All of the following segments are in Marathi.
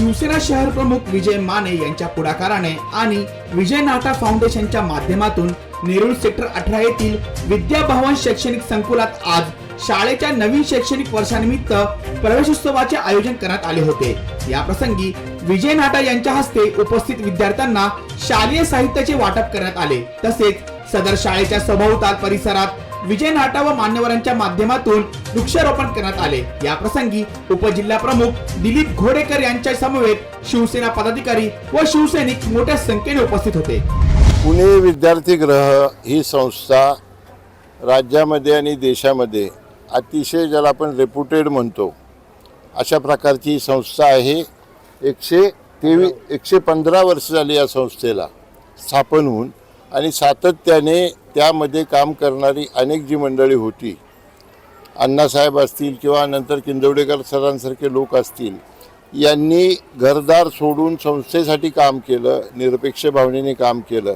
शिवसेना शहर प्रमुख विजय माने यांच्या पुढाकाराने आणि विजय नाटा फाउंडेशनच्या माध्यमातून नेरूळ सेक्टर अठरा येथील विद्याभवन शैक्षणिक संकुलात आज शाळेच्या नवीन शैक्षणिक वर्षानिमित्त प्रवेशोत्सवाचे आयोजन करण्यात आले होते. या प्रसंगी विजय नाटा यांच्या हस्ते उपस्थित विद्यार्थ्यांना शालेय साहित्याचे वाटप करण्यात आले. तसेच सदर शाळेच्या सभोवताल परिसरात विजय नाटा व मान्यवरांच्या माध्यमातून वृक्षारोपण करण्यात आले. या प्रसंगी उपजिल्हा प्रमुख दिलीप घोडेकर यांच्या समवेत शिवसेना पदाधिकारी व शिवसैनिक मोठ्या संख्येने उपस्थित होते. पुणे विद्यार्थी ग्रह ही संस्था राज्यामध्ये आणि देशामध्ये अतिशय ज्याला आपण रेप्युटेड म्हणतो अशा प्रकारची ही संस्था आहे. एकशे तेवीस एकशे पंधरा वर्ष झाली या संस्थेला स्थापन होऊन. आणि सातत्याने त्यामध्ये काम करणारी अनेक जी मंडळी होती अण्णासाहेब असतील किंवा नंतर किंदवडेकर सरांसारखे लोक असतील यांनी घरदार सोडून संस्थेसाठी काम केलं निरपेक्ष भावनेने काम केलं.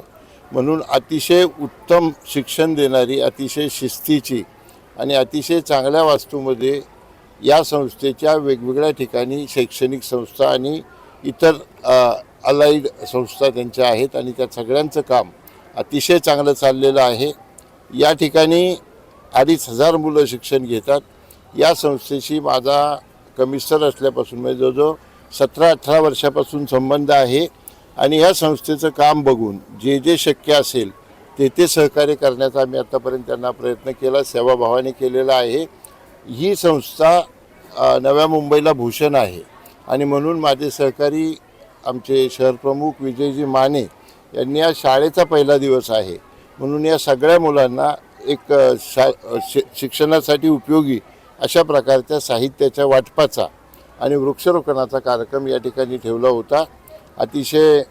म्हणून अतिशय उत्तम शिक्षण देणारी अतिशय शिस्तीची आणि अतिशय चांगल्या वास्तूमध्ये या संस्थेच्या वेगवेगळ्या ठिकाणी शैक्षणिक संस्था आणि इतर अलाइड संस्था त्यांच्या आहेत आणि त्या सगळ्यांचं काम अतिशय चांगलं चाललेलं आहे. या ठिकाणी अडीच हजार मुलं शिक्षण घेतात. या संस्थेशी माझा कमिस्टर असल्यापासून म्हणजे जवळजवळ सतरा अठरा वर्षापासून संबंध आहे. आणि या संस्थेचं काम बघून जे जे शक्य असेल ते ते सहकार्य करण्याचा आम्ही आत्तापर्यंत त्यांना प्रयत्न केला सेवाभावाने केलेला आहे. ही संस्था नव्या मुंबईला भूषण आहे. आणि म्हणून माझे सहकारी आमचे शहरप्रमुख विजयजी माने यांनी या शाळेचा पहिला दिवस आहे. म्हणून या सगळ्या मुलांना एक शा शि शिक्षणासाठी उपयोगी अशा प्रकारच्या साहित्याच्या वाटपाचा आणि वृक्षारोपणाचा कार्यक्रम या ठिकाणी ठेवला होता. अतिशय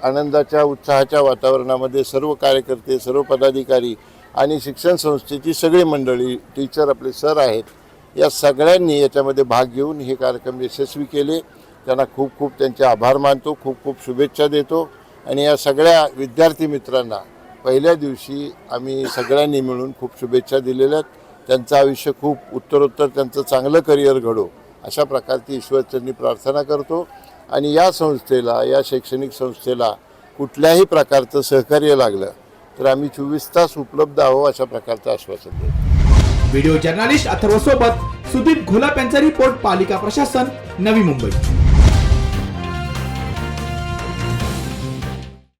आनंदाच्या उत्साहाच्या वातावरणामध्ये सर्व कार्यकर्ते सर्व पदाधिकारी आणि शिक्षण संस्थेची सगळी मंडळी टीचर आपले सर आहेत या सगळ्यांनी याच्यामध्ये भाग घेऊन हे कार्यक्रम यशस्वी केले. त्यांना खूप खूप त्यांचे आभार मानतो खूप खूप शुभेच्छा देतो. आणि या सगळ्या विद्यार्थी मित्रांना पहिल्या दिवशी आम्ही सगळ्यांनी मिळून खूप शुभेच्छा दिलेल्या आहेत. त्यांचं आयुष्य खूप उत्तरोत्तर त्यांचं चांगलं करिअर घडो अशा प्रकारची ईश्वरचरणी प्रार्थना करतो. आणि या संस्थेला या शैक्षणिक संस्थेला कुठल्याही प्रकारचं सहकार्य लागलं तर आम्ही चोवीस तास उपलब्ध आहो अशा प्रकारचं आश्वासन देतो. व्हिडिओ जर्नालिस्ट अथर्व सोबत सुदीप घोलाप यांचा रिपोर्ट पालिका प्रशासन नवी मुंबई.